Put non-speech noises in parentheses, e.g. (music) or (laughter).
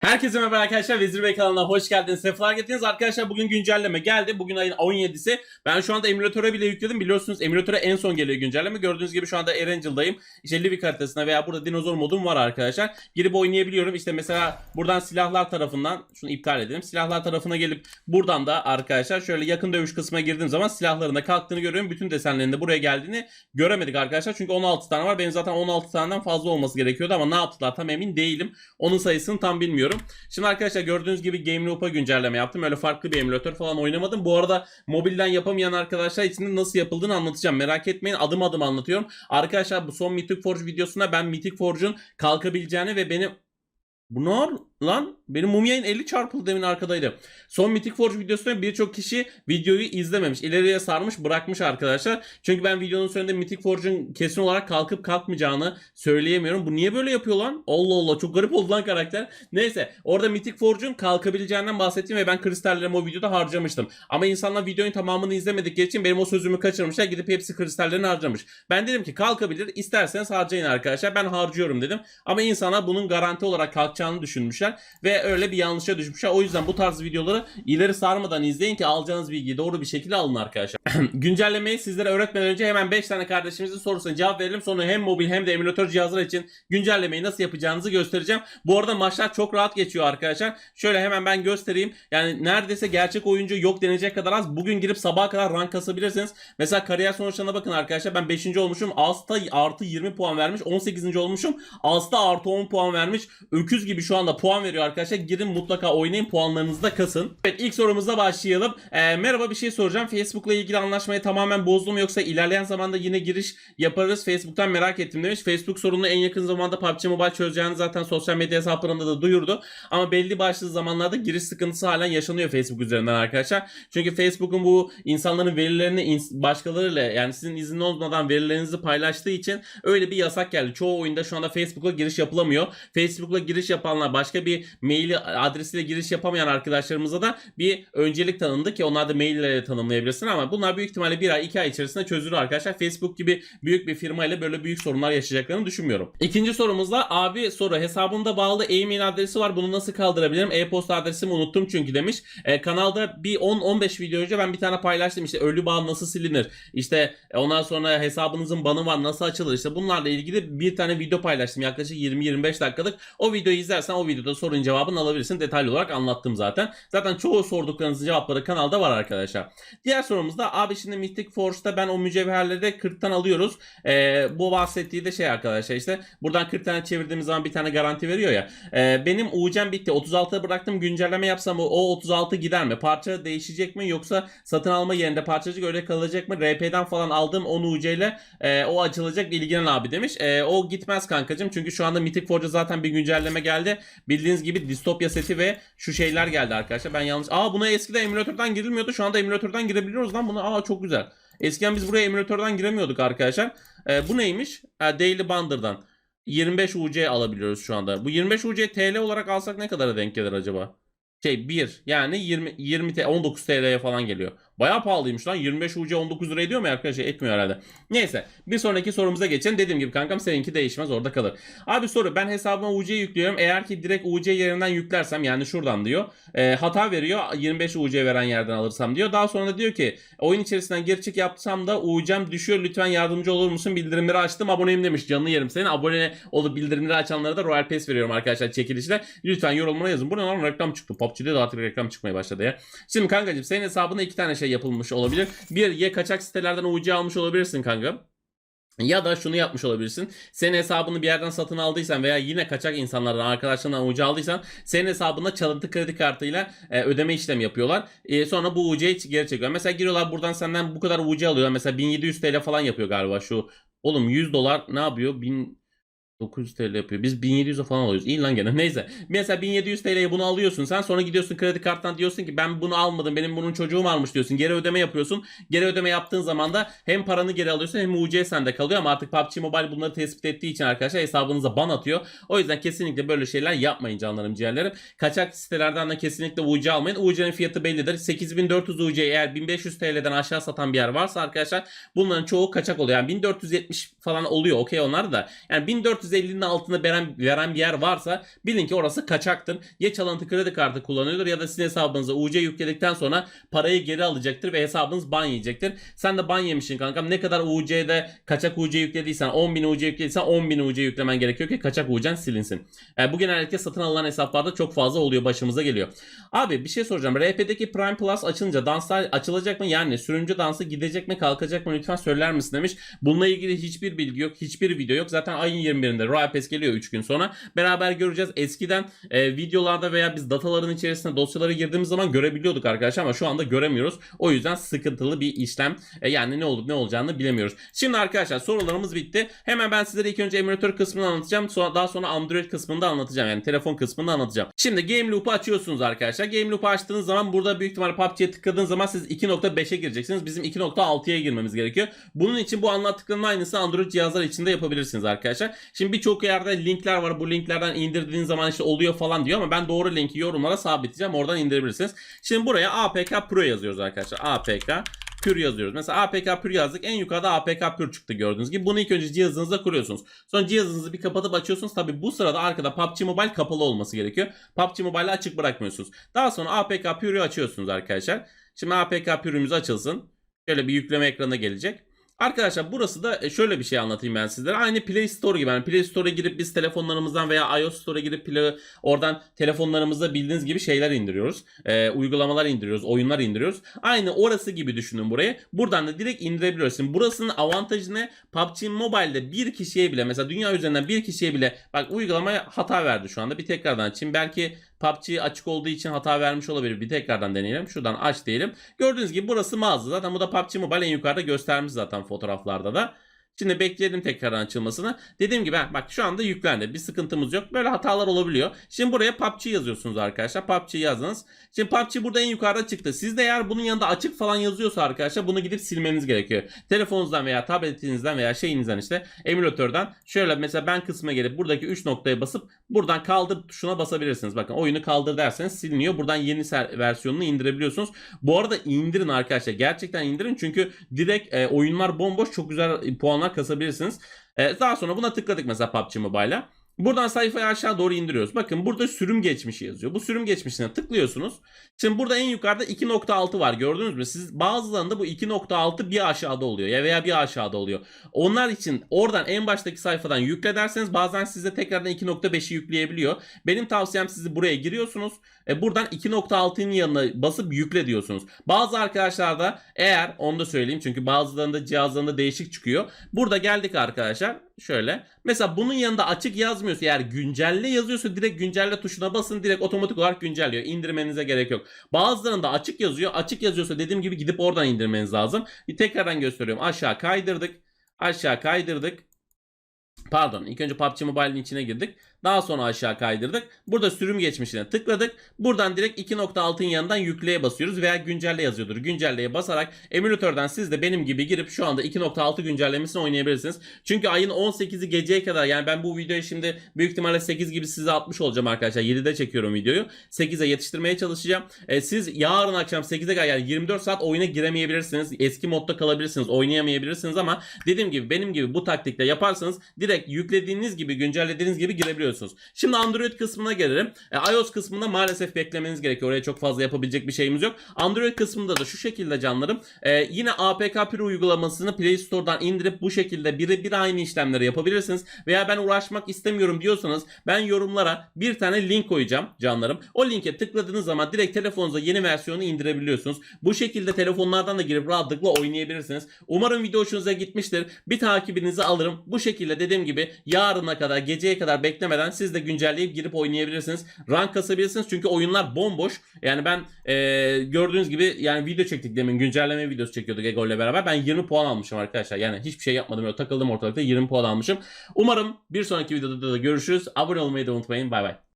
Herkese merhaba arkadaşlar. Vezir Bey kanalına hoş geldiniz. Sefalar getirdiniz. Arkadaşlar bugün güncelleme geldi. Bugün ayın 17'si. Ben şu anda emülatöre bile yükledim. Biliyorsunuz emülatöre en son geliyor güncelleme. Gördüğünüz gibi şu anda Erangel'dayım. İşte Livik haritasına veya burada dinozor modum var arkadaşlar. Girip oynayabiliyorum. İşte mesela buradan silahlar tarafından şunu iptal edelim. Silahlar tarafına gelip buradan da arkadaşlar şöyle yakın dövüş kısmına girdiğim zaman silahların kalktığını görüyorum. Bütün desenlerin de buraya geldiğini göremedik arkadaşlar. Çünkü 16 tane var. Benim zaten 16 taneden fazla olması gerekiyordu ama ne yaptılar tam emin değilim. Onun sayısını tam bilmiyorum. Şimdi arkadaşlar gördüğünüz gibi Game Loop'a güncelleme yaptım. Öyle farklı bir emülatör falan oynamadım. Bu arada mobilden yapamayan arkadaşlar için de nasıl yapıldığını anlatacağım. Merak etmeyin adım adım anlatıyorum. Arkadaşlar bu son Mythic Forge videosunda ben Mythic Forge'un kalkabileceğini ve benim Bunlar lan benim mumyayın 50 çarpıldı demin arkadaydı. Son Mythic Forge videosunda birçok kişi videoyu izlememiş. ileriye sarmış bırakmış arkadaşlar. Çünkü ben videonun sonunda Mythic Forge'un kesin olarak kalkıp kalkmayacağını söyleyemiyorum. Bu niye böyle yapıyor lan? Allah Allah çok garip oldu lan karakter. Neyse orada Mythic Forge'un kalkabileceğinden bahsettim ve ben kristallerimi o videoda harcamıştım. Ama insanlar videonun tamamını izlemedikleri için benim o sözümü kaçırmışlar. Gidip hepsi kristallerini harcamış. Ben dedim ki kalkabilir isterseniz harcayın arkadaşlar. Ben harcıyorum dedim. Ama insanlar bunun garanti olarak kalkacağını düşünmüşler ve öyle bir yanlışa düşmüşler. O yüzden bu tarz videoları ileri sarmadan izleyin ki alacağınız bilgiyi doğru bir şekilde alın arkadaşlar. (clears throat) Güncellemeyi sizlere öğretmeden önce hemen 5 tane kardeşimizin sorusuna cevap verelim. Sonra hem mobil hem de emülatör cihazlar için güncellemeyi nasıl yapacağınızı göstereceğim. Bu arada maçlar çok rahat geçiyor arkadaşlar. Şöyle hemen ben göstereyim. Yani neredeyse gerçek oyuncu yok denecek kadar az. Bugün girip sabaha kadar rank kasabilirsiniz. Mesela kariyer sonuçlarına bakın arkadaşlar. Ben 5. olmuşum. Alsta artı 20 puan vermiş. 18. olmuşum. Alsta artı 10 puan vermiş. Öküz gibi şu anda puan veriyor arkadaşlar. Girin mutlaka oynayın puanlarınızı da kasın. Evet ilk sorumuzla başlayalım. Ee, merhaba bir şey soracağım. Facebook'la ilgili anlaşmayı tamamen bozdum yoksa ilerleyen zamanda yine giriş yaparız. Facebook'tan merak ettim demiş. Facebook sorununu en yakın zamanda PUBG Mobile çözeceğini zaten sosyal medya hesaplarında da duyurdu. Ama belli başlı zamanlarda giriş sıkıntısı halen yaşanıyor Facebook üzerinden arkadaşlar. Çünkü Facebook'un bu insanların verilerini başkalarıyla yani sizin izin olmadan verilerinizi paylaştığı için öyle bir yasak geldi. Çoğu oyunda şu anda Facebook'la giriş yapılamıyor. Facebook'la giriş yapanlar başka bir maili adresiyle giriş yapamayan arkadaşlarımıza da bir öncelik tanındı ki onlar da mail ile tanımlayabilirsin ama bunlar büyük ihtimalle bir ay iki ay içerisinde çözülür arkadaşlar. Facebook gibi büyük bir firma ile böyle büyük sorunlar yaşayacaklarını düşünmüyorum. İkinci sorumuzda abi soru hesabımda bağlı e-mail adresi var bunu nasıl kaldırabilirim? E-posta adresimi unuttum çünkü demiş. E, kanalda bir 10-15 video önce ben bir tane paylaştım işte ölü bağ nasıl silinir? İşte e, ondan sonra hesabınızın banı var nasıl açılır? İşte bunlarla ilgili bir tane video paylaştım yaklaşık 20-25 dakikalık. O videoyu izlersen o videoda sorun cevabını alabilirsin. Detaylı olarak anlattım zaten. Zaten çoğu sorduklarınızın cevapları kanalda var arkadaşlar. Diğer sorumuzda abi şimdi Mythic Force'da ben o mücevherleri de 40'tan alıyoruz. Ee, bu bahsettiği de şey arkadaşlar işte buradan 40 tane çevirdiğimiz zaman bir tane garanti veriyor ya. Ee, benim UC'm bitti. 36'ya bıraktım. Güncelleme yapsam o, o 36 gider mi? Parça değişecek mi yoksa satın alma yerinde parçacık öyle kalacak mı? RP'den falan aldığım 10 UC ile e, o açılacak ilgilenen abi demiş. E, o gitmez kankacım çünkü şu anda Mythic Forge'a zaten bir güncelleme geldi. Bildiğiniz gibi distopya seti ve şu şeyler geldi arkadaşlar. Ben yanlış. Aa buna eskiden emülatörden girilmiyordu. Şu anda emülatörden girebiliyoruz lan buna. Aa çok güzel. Eskiden biz buraya emülatörden giremiyorduk arkadaşlar. Ee, bu neymiş? Ha, Daily Bunder'dan. 25 UC alabiliyoruz şu anda. Bu 25 UC TL olarak alsak ne kadara denk gelir acaba? Şey 1 yani 20 20 T 19 TL'ye falan geliyor. Bayağı pahalıymış lan. 25 UC 19 lira ediyor mu arkadaşlar? Etmiyor herhalde. Neyse. Bir sonraki sorumuza geçelim. Dediğim gibi kankam seninki değişmez orada kalır. Abi soru ben hesabıma UC yüklüyorum. Eğer ki direkt UC yerinden yüklersem yani şuradan diyor. e, hata veriyor. 25 UC veren yerden alırsam diyor. Daha sonra da diyor ki oyun içerisinden geri çık yapsam da UC'm düşüyor. Lütfen yardımcı olur musun? Bildirimleri açtım. Aboneyim demiş. Canını yerim senin. Abone olup bildirimleri açanlara da Royal Pass veriyorum arkadaşlar çekilişte. Lütfen yorumlara yazın. Bu ne reklam çıktı. PUBG'de de artık reklam çıkmaya başladı ya. Şimdi kankacığım senin hesabına iki tane şey yapılmış olabilir. Bir ya kaçak sitelerden UC almış olabilirsin kanka. Ya da şunu yapmış olabilirsin. Senin hesabını bir yerden satın aldıysan veya yine kaçak insanlardan arkadaşlarından UC aldıysan senin hesabına çalıntı kredi kartıyla e, ödeme işlemi yapıyorlar. E, sonra bu UC'yi geri çekiyorlar. Mesela giriyorlar buradan senden bu kadar UC alıyorlar. Mesela 1700 TL falan yapıyor galiba şu. Oğlum 100 dolar ne yapıyor? 1000 900 TL yapıyor. Biz 1700'e falan alıyoruz. İyi lan gene. (laughs) Neyse. Mesela 1700 TL'ye bunu alıyorsun. Sen sonra gidiyorsun kredi karttan diyorsun ki ben bunu almadım. Benim bunun çocuğum almış diyorsun. Geri ödeme yapıyorsun. Geri ödeme yaptığın zaman da hem paranı geri alıyorsun hem UC sende kalıyor ama artık PUBG Mobile bunları tespit ettiği için arkadaşlar hesabınıza ban atıyor. O yüzden kesinlikle böyle şeyler yapmayın canlarım ciğerlerim. Kaçak sitelerden de kesinlikle UC almayın. UC'nin fiyatı bellidir. 8400 UC eğer 1500 TL'den aşağı satan bir yer varsa arkadaşlar bunların çoğu kaçak oluyor. Yani 1470 falan oluyor okey onlar da. Yani 1400 450'nin altında veren, veren bir yer varsa bilin ki orası kaçaktır. Ya çalıntı kredi kartı kullanıyordur ya da sizin hesabınıza UC yükledikten sonra parayı geri alacaktır ve hesabınız ban yiyecektir. Sen de ban yemişsin kankam. Ne kadar UC'de kaçak UC yüklediysen 10.000 UC yüklediysen 10.000 UC yüklemen gerekiyor ki kaçak UC'n silinsin. E, bu genellikle satın alınan hesaplarda çok fazla oluyor başımıza geliyor. Abi bir şey soracağım. RP'deki Prime Plus açılınca danslar açılacak mı? Yani sürümcü dansı gidecek mi kalkacak mı lütfen söyler misin demiş. Bununla ilgili hiçbir bilgi yok. Hiçbir video yok. Zaten ayın 21'inde Royal Pass geliyor 3 gün sonra. Beraber göreceğiz. Eskiden e, videolarda veya biz dataların içerisine dosyalara girdiğimiz zaman görebiliyorduk arkadaşlar ama şu anda göremiyoruz. O yüzden sıkıntılı bir işlem. E, yani ne olup ne olacağını bilemiyoruz. Şimdi arkadaşlar sorularımız bitti. Hemen ben sizlere ilk önce emülatör kısmını anlatacağım. Sonra daha sonra Android kısmını da anlatacağım. Yani telefon kısmını anlatacağım. Şimdi Game Loop'u açıyorsunuz arkadaşlar. Game Loop'u açtığınız zaman burada büyük ihtimalle PUBG'ye tıkladığınız zaman siz 2.5'e gireceksiniz. Bizim 2.6'ya girmemiz gerekiyor. Bunun için bu anlattıklarımın aynısını Android cihazlar içinde yapabilirsiniz arkadaşlar. Şimdi birçok yerde linkler var. Bu linklerden indirdiğiniz zaman işte oluyor falan diyor ama ben doğru linki yorumlara sabitleyeceğim. Oradan indirebilirsiniz. Şimdi buraya APK Pro yazıyoruz arkadaşlar. APK pür yazıyoruz. Mesela APK pür yazdık. En yukarıda APK pür çıktı gördüğünüz gibi. Bunu ilk önce cihazınızda kuruyorsunuz. Sonra cihazınızı bir kapatıp açıyorsunuz. Tabi bu sırada arkada PUBG Mobile kapalı olması gerekiyor. PUBG Mobile'ı açık bırakmıyorsunuz. Daha sonra APK pürü açıyorsunuz arkadaşlar. Şimdi APK pürümüz açılsın. Şöyle bir yükleme ekranı gelecek. Arkadaşlar burası da e, şöyle bir şey anlatayım ben sizlere. Aynı Play Store gibi. Yani Play Store'a girip biz telefonlarımızdan veya iOS Store'a girip Play, oradan telefonlarımızda bildiğiniz gibi şeyler indiriyoruz. Ee, uygulamalar indiriyoruz, oyunlar indiriyoruz. Aynı orası gibi düşünün burayı. Buradan da direkt indirebiliyoruz. Şimdi burasının avantajı ne? PUBG Mobile'de bir kişiye bile mesela dünya üzerinden bir kişiye bile bak uygulamaya hata verdi şu anda. Bir tekrardan açayım. Belki PUBG açık olduğu için hata vermiş olabilir. Bir tekrardan deneyelim. Şuradan aç diyelim. Gördüğünüz gibi burası mağaza. Zaten bu da PUBG Mobile en yukarıda göstermiş zaten fotoğraflarda da. Şimdi bekleyelim tekrardan açılmasını. Dediğim gibi bak şu anda yüklendi. Bir sıkıntımız yok. Böyle hatalar olabiliyor. Şimdi buraya PUBG yazıyorsunuz arkadaşlar. PUBG yazdınız. Şimdi PUBG burada en yukarıda çıktı. Sizde eğer bunun yanında açık falan yazıyorsa arkadaşlar bunu gidip silmeniz gerekiyor. Telefonunuzdan veya tabletinizden veya şeyinizden işte emülatörden şöyle mesela ben kısmına gelip buradaki 3 noktaya basıp buradan kaldır tuşuna basabilirsiniz. Bakın oyunu kaldır derseniz siliniyor. Buradan yeni versiyonunu indirebiliyorsunuz. Bu arada indirin arkadaşlar. Gerçekten indirin çünkü direkt e, oyunlar bomboş çok güzel puanlar kasabilirsiniz. E, daha sonra buna tıkladık mesela PUBG Mobile'a. Buradan sayfayı aşağı doğru indiriyoruz. Bakın burada sürüm geçmişi yazıyor. Bu sürüm geçmişine tıklıyorsunuz. Şimdi burada en yukarıda 2.6 var gördünüz mü? Siz bazılarında bu 2.6 bir aşağıda oluyor ya veya bir aşağıda oluyor. Onlar için oradan en baştaki sayfadan yükle derseniz bazen size tekrardan 2.5'i yükleyebiliyor. Benim tavsiyem sizi buraya giriyorsunuz. E, buradan 2.6'nın yanına basıp yükle diyorsunuz. Bazı arkadaşlar da eğer onu da söyleyeyim çünkü bazılarında cihazlarında değişik çıkıyor. Burada geldik arkadaşlar şöyle. Mesela bunun yanında açık yazmıyorsa eğer güncelle yazıyorsa direkt güncelle tuşuna basın direkt otomatik olarak güncelliyor. İndirmenize gerek yok. Bazılarında açık yazıyor. Açık yazıyorsa dediğim gibi gidip oradan indirmeniz lazım. Bir tekrardan gösteriyorum. Aşağı kaydırdık. Aşağı kaydırdık. Pardon ilk önce PUBG Mobile'in içine girdik. Daha sonra aşağı kaydırdık. Burada sürüm geçmişine tıkladık. Buradan direkt 2.6'ın yanından yükleye basıyoruz veya güncelle yazıyordur. Güncelleye basarak emülatörden siz de benim gibi girip şu anda 2.6 güncellemesini oynayabilirsiniz. Çünkü ayın 18'i geceye kadar yani ben bu videoyu şimdi büyük ihtimalle 8 gibi size atmış olacağım arkadaşlar. 7'de çekiyorum videoyu. 8'e yetiştirmeye çalışacağım. E, siz yarın akşam 8'e kadar yani 24 saat oyuna giremeyebilirsiniz. Eski modda kalabilirsiniz. Oynayamayabilirsiniz ama dediğim gibi benim gibi bu taktikle yaparsanız direkt yüklediğiniz gibi güncellediğiniz gibi girebiliyorsunuz. Şimdi Android kısmına gelelim. E, iOS kısmında maalesef beklemeniz gerekiyor. Oraya çok fazla yapabilecek bir şeyimiz yok. Android kısmında da şu şekilde canlarım. E, yine APK Pro uygulamasını Play Store'dan indirip bu şekilde birebir aynı işlemleri yapabilirsiniz. Veya ben uğraşmak istemiyorum diyorsanız ben yorumlara bir tane link koyacağım canlarım. O linke tıkladığınız zaman direkt telefonunuza yeni versiyonu indirebiliyorsunuz. Bu şekilde telefonlardan da girip rahatlıkla oynayabilirsiniz. Umarım video hoşunuza gitmiştir. Bir takibinizi alırım. Bu şekilde dediğim gibi yarına kadar geceye kadar beklemeden siz de güncelleyip girip oynayabilirsiniz. Rank kasabilirsiniz çünkü oyunlar bomboş. Yani ben e, gördüğünüz gibi yani video çektik demin güncelleme videosu çekiyorduk Ego ile beraber. Ben 20 puan almışım arkadaşlar. Yani hiçbir şey yapmadım. Öyle takıldım ortalıkta 20 puan almışım. Umarım bir sonraki videoda da görüşürüz. Abone olmayı da unutmayın. Bay bay.